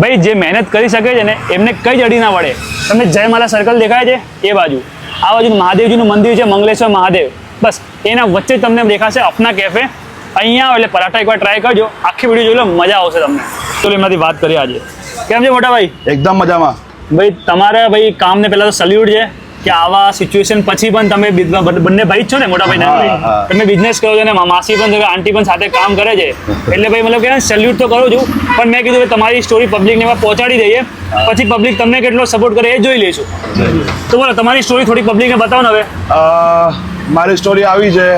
ભાઈ જે મહેનત કરી શકે છે ને એમને કઈ જ અડી ના વળે. તમને જયમાલા સર્કલ દેખાય છે? એ બાજુ. આ બાજુ મહાદેવજીનું મંદિર છે મંગલેશ્વર મહાદેવ. બસ એના વચ્ચે તમને દેખાશે અપના કેફે અહીંયા આવો એટલે પરાઠા એકવાર ટ્રાય કરજો. આખી વીડિયો જોઈ લો મજા આવશે તમને. તો એમનાથી વાત કરીએ આજે. કેમ છે મોટા ભાઈ? એકદમ મજામાં. ભાઈ તમારે ભાઈ કામને પહેલાં તો સલ્યુટ છે. કે આવા સિચ્યુએશન પછી પણ તમે બંને ભાઈ છો ને મોટા ભાઈ તમે બિઝનેસ કરો છો ને માસી પણ આંટી પણ સાથે કામ કરે છે. એટલે ભાઈ મતલબ કે સેલ્યુટ તો કરું છું પણ મેં કીધું કે તમારી સ્ટોરી પબ્લિકને એમાં પહોંચાડી દઈએ. પછી પબ્લિક તમને કેટલો સપોર્ટ કરે એ જોઈ લઈશું. તો બોલો તમારી સ્ટોરી થોડી પબ્લિકને બતાવો ને હવે. મારી સ્ટોરી આવી છે.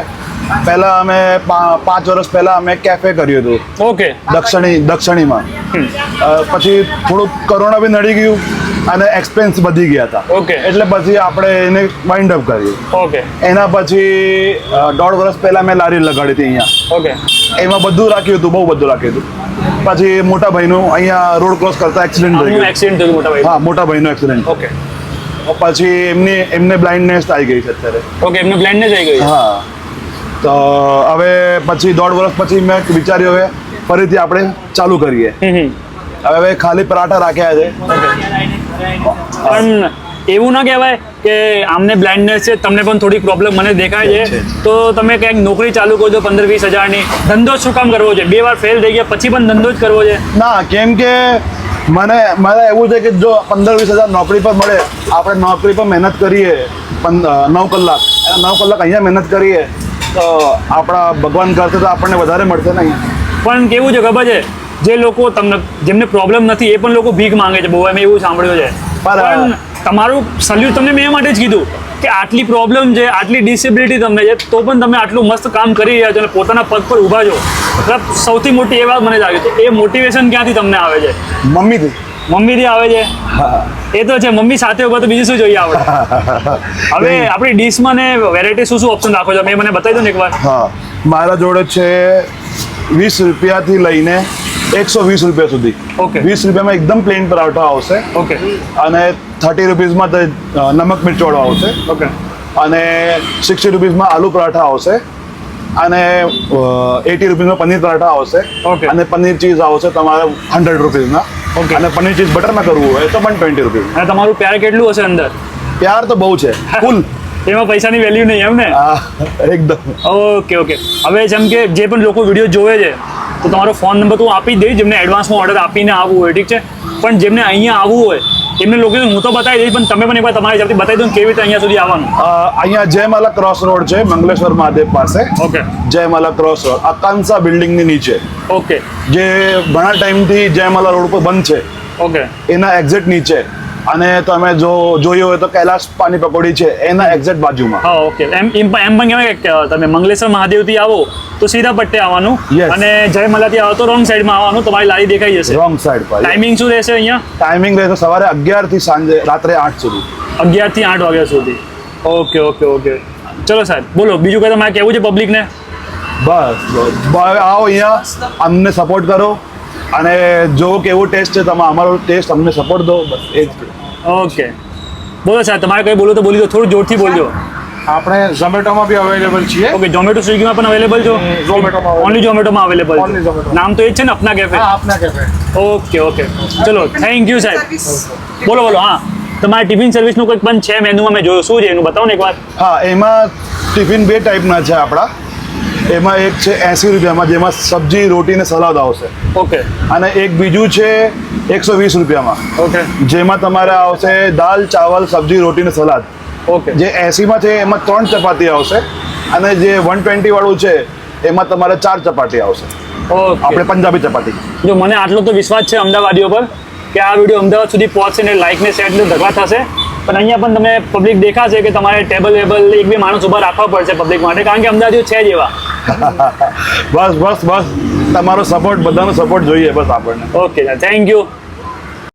પહેલા અમે પાંચ વર્ષ પહેલા અમે કેફે કર્યું હતું. ઓકે દક્ષિણી દક્ષિણીમાં. પછી થોડુંક કોરોના બી નડી ગયું. અને એક્સપેન્સ વધી ગયા હતા. ઓકે એટલે પછી આપણે એને વાઇન્ડ અપ કર્યું ઓકે એના પછી દોઢ વર્ષ પહેલા મેં લારી લગાડી હતી અહીંયા. ઓકે એમાં બધું રાખ્યું હતું બહુ બધું રાખ્યું હતું. પછી મોટા ભાઈનું અહીંયા રોડ ક્રોસ કરતા એક્સિડન્ટ થઈ ગયું. એક્સિડન્ટ થયું મોટા ભાઈ હા મોટા ભાઈનો એક્સિડન્ટ ઓકે પછી એમની એમને બ્લાઇન્ડનેસ આવી ગઈ છે અત્યારે. ઓકે એમને બ્લાઇન્ડનેસ આવી ગઈ હા. તો હવે પછી દોઢ વર્ષ પછી મેં વિચાર્યું હવે ફરીથી આપણે ચાલુ કરીએ. હવે ખાલી પરાઠા રાખ્યા છે. પણ એવું ના કહેવાય કે આમને બ્લાઇન્ડનેસ છે તમને પણ થોડી પ્રોબ્લેમ મને દેખાય છે. તો તમે કંઈક નોકરી ચાલુ કરજો પંદર વીસ હજારની ધંધો શું કામ કરવો છે? બે વાર ફેલ થઈ ગયા પછી પણ ધંધો જ કરવો છે? ના કેમ કે મને મારે એવું છે કે જો પંદર વીસ હજાર નોકરી પર મળે આપણે નોકરી પર મહેનત કરીએ નવ કલાક. નવ કલાક અહીંયા મહેનત કરીએ તો આપણા ભગવાન કરશે તો આપણને વધારે મળશે ને પણ કેવું છે ખબર છે? જે લોકો તમને જેમને પ્રોબ્લેમ નથી એ પણ લોકો ભીખ માંગે છે. બહુ એમ એવું સાંભળ્યું છે. પણ તમારું સલ્યુટ તમને મેં એ માટે જ કીધું કે આટલી પ્રોબ્લેમ છે આટલી ડિસેબિલિટી તમને છે તો પણ તમે આટલું મસ્ત કામ કરી રહ્યા છો અને પોતાના પગ પર ઊભા છો. મતલબ સૌથી મોટી એ વાત મને લાગે તો એ મોટિવેશન ક્યાંથી તમને આવે છે? મમ્મીથી. મમ્મીથી આવે છે? હા. એ તો છે મમ્મી સાથે ઊભા તો બીજું શું જોઈએ આપણે? હવે આપણી ડીશમાં ને વેરાયટી શું શું ઓપ્શન રાખો છો? મેં મને બતાવી દો ને એકવાર. હા. મારા જોડે છે વીસ રૂપિયાથી લઈને એકસો વીસ રૂપિયા સુધી. ઓકે વીસ રૂપિયામાં એકદમ પ્લેન પરાઠા આવશે. ઓકે અને થર્ટી રૂપીઝમાં નમક મિરચોડો આવશે. ઓકે અને સિક્સટી રૂપીઝમાં આલુ પરાઠા આવશે. અને એટી રૂપીઝમાં પનીર પરાઠા આવશે. ઓકે અને પનીર ચીઝ આવશે તમારે હંડ્રેડ રૂપીઝના ઓકે અને પનીર ચીઝ બટરમાં કરવું હોય તો પણ ટ્વેન્ટી રૂપીઝ અને તમારું પ્યાર કેટલું હશે અંદર? પ્યાર તો બહુ છે. ફૂલ એમાં પૈસાની વેલ્યુ નહીં એમ ને? એકદમ. ઓકે ઓકે હવે જેમ કે જે પણ લોકો વીડિયો જોવે છે તો તમારો ફોન નંબર તો આપી જ દઈશ જેમને એડવાન્સમાં ઓર્ડર આપીને આવવું હોય ઠીક છે? પણ જેમને અહીંયા આવવું હોય એમને લોકેશન હું તો બતાવી દઈશ પણ તમે પણ એકવાર તમારી હિસાબથી બતાવી દો ને કેવી રીતે અહીંયા સુધી આવવાનું. અહીંયા જયમાલા ક્રોસ રોડ છે મંગલેશ્વર મહાદેવ પાસે. Okay. Jaymala cross road Akanksha બિલ્ડિંગની નીચે. ઓકે. જે ઘણા ટાઈમથી જયમાલા રોડ પર બંધ છે. ઓકે. એના એક્ઝેક્ટ નીચે. અને તમે જો જોયું હોય તો કૈલાશ પાણી પકોડી છે એના એક્ઝેક્ટ બાજુમાં. હા ઓકે એમ એમ પણ એમ પણ કહેવાય કે તમે મંગલેશ્વર મહાદેવથી આવો તો સીધા પટ્ટે આવવાનું. અને અને જયમલાથી આવો તો રોંગ સાઈડમાં આવવાનું તમારી લારી દેખાઈ જશે. રોંગ સાઈડ પર ટાઈમિંગ શું રહેશે અહીંયા? ટાઈમિંગ રહેશે સવારે અગિયારથી સાંજે રાત્રે આઠ સુધી. અગિયારથી આઠ વાગ્યા સુધી. ઓકે ઓકે ઓકે ચલો સાહેબ બોલો બીજું કંઈ તમારે કહેવું છે પબ્લિકને બસ આવો અહીંયા. અમને સપોર્ટ કરો. અને જો કેવો ટેસ્ટ છે તમે અમારો ટેસ્ટ અમને સપોર્ટ દો બસ એ જ ઓકે. બોલો સાહેબ તમારે કંઈ બોલો તો બોલી દો થોડું જોરથી બોલજો આપણે ઝોમેટોમાં બી અવેલેબલ છીએ. ઓકે ઝોમેટો સ્વિગીમાં પણ અવેલેબલ છો? ઝોમેટોમાં ઓનલી ઝોમેટોમાં અવેલેબલ નામ તો એ જ છે ને Apna cafe Apna Apna cafe okay okay. ચલો થેન્ક યુ સાહેબ. બોલો બોલો હા. તમારી ટિફિન સર્વિસનું કંઈક પણ છે મેનુમાં મેં જોયું. શું છે એનું? બતાવો ને એકવાર હા એમાં ટિફિન બે ટાઈપના છે આપણા. એમાં એક છે એંસી રૂપિયામાં જેમાં સબ્જી રોટી ને સલાદ આવશે. ઓકે. અને એક બીજું છે એકસો વીસ રૂપિયામાં. ઓકે. જેમાં તમારે આવશે દાલ ચાવલ સબ્જી રોટી ને સલાદ. ઓકે. જે એંસીમાં છે એમાં ત્રણ ચપાતી આવશે અને જે વન ટ્વેન્ટી વાળું છે એમાં તમારે ચાર ચપાટી આવશે. આપણે પંજાબી ચપાતી. જો મને આટલો તો વિશ્વાસ છે અમદાવાદીઓ પર કે આ વીડિયો અમદાવાદ સુધી પહોંચશે ને લાઇક ને શેર ધગા થશે. પણ અહીંયા પણ તમે પબ્લિક દેખાશે કે તમારે ટેબલ વેબલ એક બે માણસ ઊભા રાખવા પડશે પબ્લિક માટે. કારણ કે અમદાવાદીઓ છે જ એવા. બસ બસ બસ. તમારો સપોર્ટ બધાનો સપોર્ટ જોઈએ બસ આપણને. Okay thank you